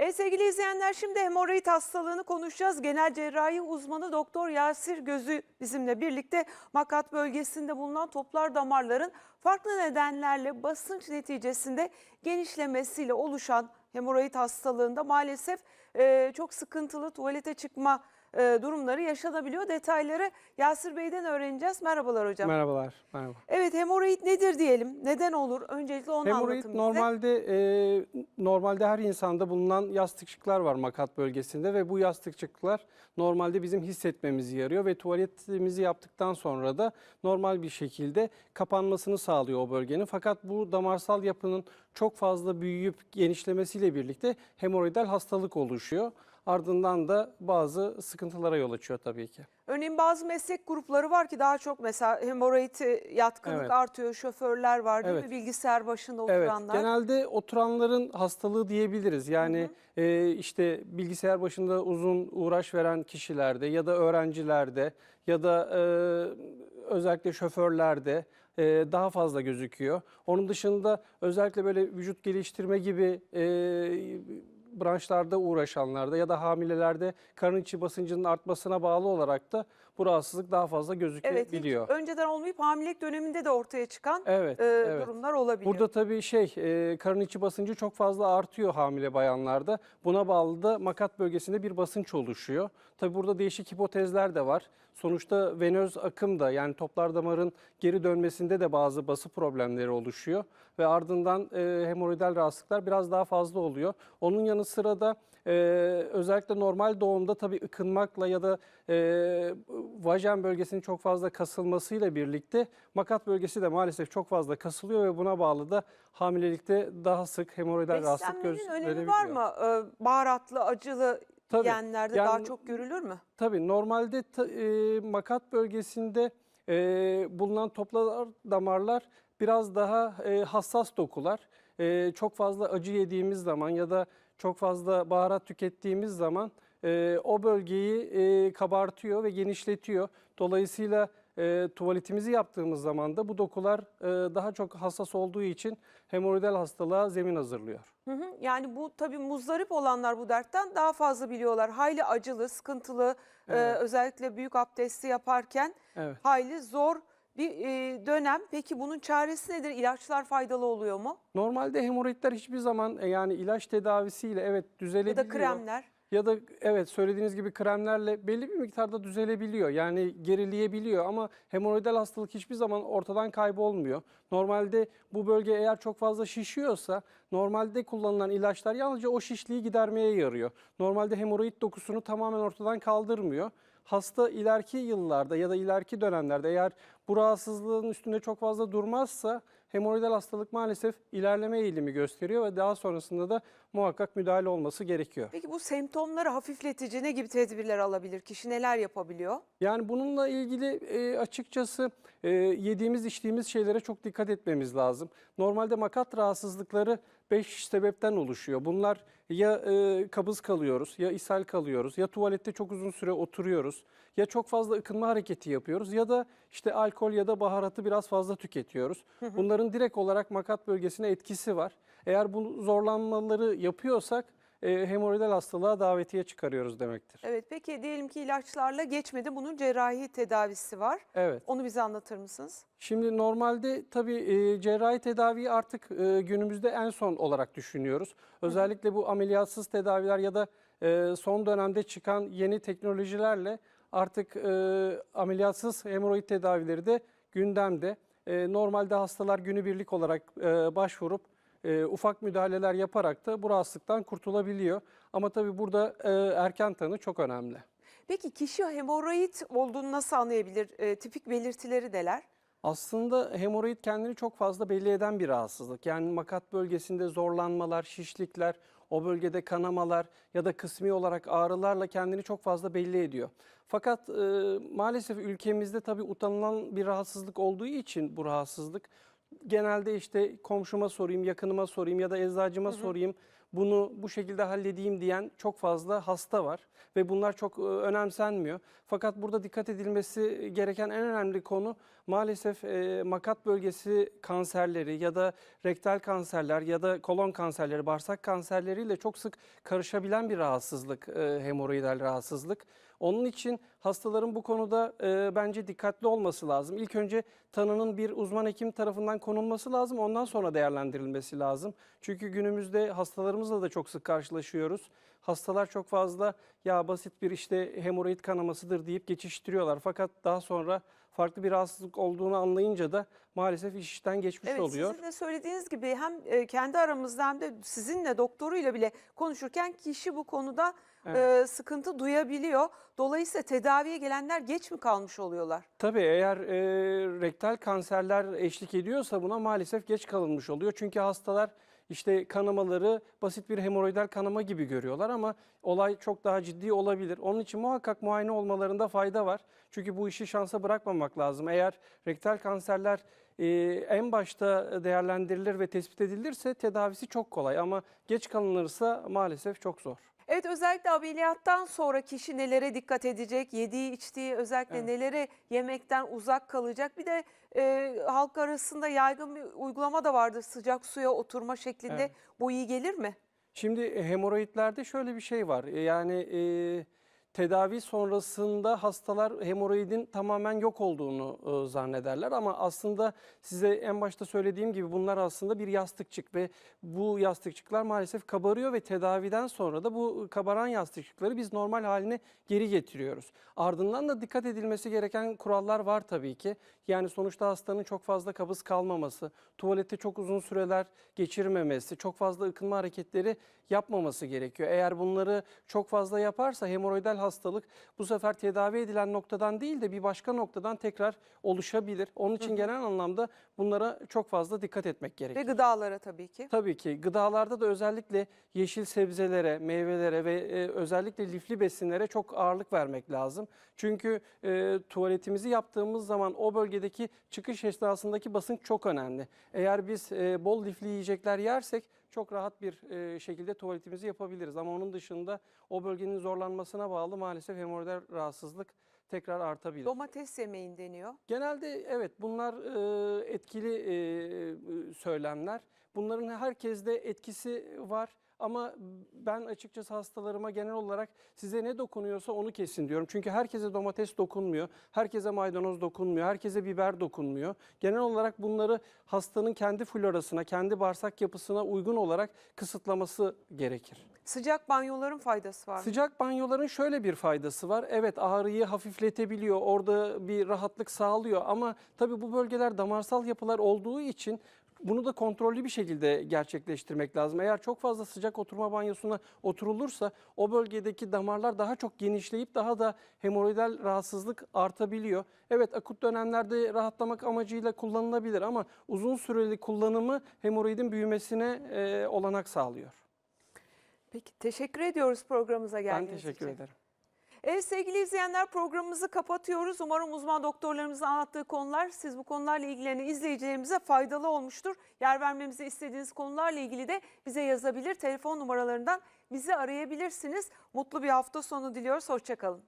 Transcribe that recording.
Evet sevgili izleyenler şimdi hemoroid hastalığını konuşacağız. Genel cerrahi uzmanı Doktor Yasir Gözü bizimle birlikte makat bölgesinde bulunan toplar damarların farklı nedenlerle basınç neticesinde genişlemesiyle oluşan hemoroid hastalığında maalesef e, çok sıkıntılı tuvalete çıkma e, durumları yaşanabiliyor. Detayları Yasir Bey'den öğreneceğiz. Merhabalar hocam. Merhabalar. Merhaba. Evet hemoroid nedir diyelim? Neden olur? Öncelikle onu Hemoroid anlatın bize. normalde e, normalde her insanda bulunan yastıkçıklar var makat bölgesinde ve bu yastıkçıklar normalde bizim hissetmemizi yarıyor ve tuvaletimizi yaptıktan sonra da normal bir şekilde kapanmasını sağlıyor o bölgenin. Fakat bu damarsal yapının çok fazla büyüyüp genişlemesiyle birlikte hemoroidal hastalık oluşuyor. Ardından da bazı sıkıntılara yol açıyor tabii ki. Örneğin bazı meslek grupları var ki daha çok mesela hemoroid yatkınlık Evet. artıyor. Şoförler var değil Evet. mi? Bilgisayar başında Evet, oturanlar. genelde oturanların hastalığı diyebiliriz. Yani e, işte bilgisayar başında uzun uğraş veren kişilerde ya da öğrencilerde ya da e, özellikle şoförlerde e, daha fazla gözüküyor. Onun dışında özellikle böyle vücut geliştirme gibi e, branşlarda uğraşanlarda ya da hamilelerde karın içi basıncının artmasına bağlı olarak da bu rahatsızlık daha fazla Evet, gözükebiliyor. önceden olmayıp hamilelik döneminde de ortaya çıkan Evet, e, evet. durumlar olabiliyor. Burada tabii şey e, karın içi basıncı çok fazla artıyor hamile bayanlarda. Buna bağlı da makat bölgesinde bir basınç oluşuyor. Tabii burada değişik hipotezler de var. Sonuçta venöz akım da yani toplar damarın geri dönmesinde de bazı bası problemleri oluşuyor. Ve ardından e, hemoroidal rahatsızlıklar biraz daha fazla oluyor. Onun yanı sıra da e, özellikle normal doğumda tabii ıkınmakla ya da e, vajen bölgesinin çok fazla kasılmasıyla birlikte makat bölgesi de maalesef çok fazla kasılıyor ve buna bağlı da hamilelikte daha sık hemoroidal rahatsızlık Beslenmenin önemi var mı? E, baharatlı, acılı Tabii. yiyenlerde Yani- daha çok görülür mü? Tabii normalde ta- e, makat bölgesinde e, bulunan toplar damarlar biraz daha e, hassas dokular. E, çok fazla acı yediğimiz zaman ya da çok fazla baharat tükettiğimiz zaman e, o bölgeyi e, kabartıyor ve genişletiyor. Dolayısıyla e, tuvaletimizi yaptığımız zaman da bu dokular e, daha çok hassas olduğu için hemoroidal hastalığa zemin hazırlıyor. Hı hı. Yani bu tabii muzdarip olanlar bu dertten daha fazla biliyorlar. Hayli acılı, sıkıntılı, e, Evet. özellikle büyük abdesti yaparken Evet. hayli zor bir e, dönem. Peki bunun çaresi nedir? İlaçlar faydalı oluyor mu? Normalde hemoroidler hiçbir zaman e, yani ilaç tedavisiyle evet Ya düzelebiliyor. da kremler? Ya da evet söylediğiniz gibi kremlerle belli bir miktarda düzelebiliyor. Yani gerileyebiliyor ama hemoroidal hastalık hiçbir zaman ortadan kaybolmuyor. Normalde bu bölge eğer çok fazla şişiyorsa normalde kullanılan ilaçlar yalnızca o şişliği gidermeye yarıyor. Normalde hemoroid dokusunu tamamen ortadan kaldırmıyor. Hasta ileriki yıllarda ya da ileriki dönemlerde eğer bu rahatsızlığın üstünde çok fazla durmazsa hemoroidal hastalık maalesef ilerleme eğilimi gösteriyor ve daha sonrasında da muhakkak müdahale olması gerekiyor. Peki bu semptomları hafifletici ne gibi tedbirler alabilir? Kişi neler yapabiliyor? Yani bununla ilgili e, açıkçası e, yediğimiz içtiğimiz şeylere çok dikkat etmemiz lazım. Normalde makat rahatsızlıkları 5 sebepten oluşuyor. Bunlar ya e, kabız kalıyoruz, ya ishal kalıyoruz, ya tuvalette çok uzun süre oturuyoruz, ya çok fazla ıkınma hareketi yapıyoruz ya da işte alkol ya da baharatı biraz fazla tüketiyoruz. Bunların direkt olarak makat bölgesine etkisi var. Eğer bu zorlanmaları yapıyorsak e, hemoroidal hastalığa davetiye çıkarıyoruz demektir. Evet peki diyelim ki ilaçlarla geçmedi. Bunun cerrahi tedavisi var. Evet. Onu bize anlatır mısınız? Şimdi normalde tabii e, cerrahi tedaviyi artık e, günümüzde en son olarak düşünüyoruz. Özellikle bu ameliyatsız tedaviler ya da e, son dönemde çıkan yeni teknolojilerle artık e, ameliyatsız hemoroid tedavileri de gündemde. E, normalde hastalar günübirlik olarak e, başvurup e, ufak müdahaleler yaparak da bu rahatsızlıktan kurtulabiliyor. Ama tabii burada e, erken tanı çok önemli. Peki kişi hemoroid olduğunu nasıl anlayabilir? E, tipik belirtileri neler? Aslında hemoroid kendini çok fazla belli eden bir rahatsızlık. Yani makat bölgesinde zorlanmalar, şişlikler, o bölgede kanamalar ya da kısmi olarak ağrılarla kendini çok fazla belli ediyor. Fakat e, maalesef ülkemizde tabii utanılan bir rahatsızlık olduğu için bu rahatsızlık genelde işte komşuma sorayım, yakınıma sorayım ya da eczacıma sorayım. bunu bu şekilde halledeyim diyen çok fazla hasta var ve bunlar çok e, önemsenmiyor. Fakat burada dikkat edilmesi gereken en önemli konu maalesef e, makat bölgesi kanserleri ya da rektal kanserler ya da kolon kanserleri, bağırsak kanserleriyle çok sık karışabilen bir rahatsızlık, e, hemoroidal rahatsızlık. Onun için hastaların bu konuda e, bence dikkatli olması lazım. İlk önce tanının bir uzman hekim tarafından konulması lazım. Ondan sonra değerlendirilmesi lazım. Çünkü günümüzde hastalarımızla da çok sık karşılaşıyoruz. Hastalar çok fazla ya basit bir işte hemoroid kanamasıdır deyip geçiştiriyorlar. Fakat daha sonra farklı bir rahatsızlık olduğunu anlayınca da maalesef iş işten geçmiş Evet oluyor. sizin de söylediğiniz gibi hem e, kendi aramızda hem de sizinle doktoruyla bile konuşurken kişi bu konuda e, sıkıntı duyabiliyor. Dolayısıyla tedaviye gelenler geç mi kalmış oluyorlar? Tabii eğer e, rektal kanserler eşlik ediyorsa buna maalesef geç kalınmış oluyor. Çünkü hastalar işte kanamaları basit bir hemoroidal kanama gibi görüyorlar ama olay çok daha ciddi olabilir. Onun için muhakkak muayene olmalarında fayda var. Çünkü bu işi şansa bırakmamak lazım. Eğer rektal kanserler e, en başta değerlendirilir ve tespit edilirse tedavisi çok kolay ama geç kalınırsa maalesef çok zor. Evet özellikle ameliyattan sonra kişi nelere dikkat edecek, yediği içtiği özellikle Evet. nelere yemekten uzak kalacak. Bir de e, halk arasında yaygın bir uygulama da vardır sıcak suya oturma şeklinde. Evet. Bu iyi gelir mi? Şimdi e, hemoroidlerde şöyle bir şey var. E, Yani e, tedavi sonrasında hastalar hemoroidin tamamen yok olduğunu e, zannederler ama aslında size en başta söylediğim gibi bunlar aslında bir yastıkçık ve bu yastıkçıklar maalesef kabarıyor ve tedaviden sonra da bu kabaran yastıkçıkları biz normal haline geri getiriyoruz. Ardından da dikkat edilmesi gereken kurallar var tabii ki. Yani sonuçta hastanın çok fazla kabız kalmaması, tuvalette çok uzun süreler geçirmemesi, çok fazla ıkınma hareketleri yapmaması gerekiyor. Eğer bunları çok fazla yaparsa hemoroidal hastalık bu sefer tedavi edilen noktadan değil de bir başka noktadan tekrar oluşabilir. Onun için genel anlamda bunlara çok fazla dikkat etmek Ve gerekiyor. gıdalara tabii ki. Tabii ki gıdalarda da özellikle yeşil sebzelere, meyvelere ve e, özellikle lifli besinlere çok ağırlık vermek lazım. Çünkü e, tuvaletimizi yaptığımız zaman o bölgedeki çıkış esnasındaki basınç çok önemli. Eğer biz e, bol lifli yiyecekler yersek çok rahat bir e, şekilde tuvaletimizi yapabiliriz. Ama onun dışında o bölgenin zorlanmasına bağlı maalesef hemoroidal rahatsızlık tekrar artabilir. Domates yemeyin deniyor. Genelde evet bunlar e, etkili e, e, söylemler. Bunların herkeste etkisi var ama ben açıkçası hastalarıma genel olarak size ne dokunuyorsa onu kesin diyorum. Çünkü herkese domates dokunmuyor, herkese maydanoz dokunmuyor, herkese biber dokunmuyor. Genel olarak bunları hastanın kendi florasına, kendi bağırsak yapısına uygun olarak kısıtlaması gerekir. Sıcak banyoların faydası var mı? Sıcak banyoların şöyle bir faydası var. Evet ağrıyı hafifletebiliyor, orada bir rahatlık sağlıyor ama tabii bu bölgeler damarsal yapılar olduğu için bunu da kontrollü bir şekilde gerçekleştirmek lazım. Eğer çok fazla sıcak oturma banyosuna oturulursa o bölgedeki damarlar daha çok genişleyip daha da hemoroidal rahatsızlık artabiliyor. Evet akut dönemlerde rahatlamak amacıyla kullanılabilir ama uzun süreli kullanımı hemoroidin büyümesine e, olanak sağlıyor. Peki teşekkür ediyoruz programımıza Ben geldiğiniz teşekkür için. ederim. Evet sevgili izleyenler programımızı kapatıyoruz. Umarım uzman doktorlarımızın anlattığı konular siz bu konularla ilgilenen izleyicilerimize faydalı olmuştur. Yer vermemizi istediğiniz konularla ilgili de bize yazabilir. Telefon numaralarından bizi arayabilirsiniz. Mutlu bir hafta sonu diliyoruz. Hoşçakalın.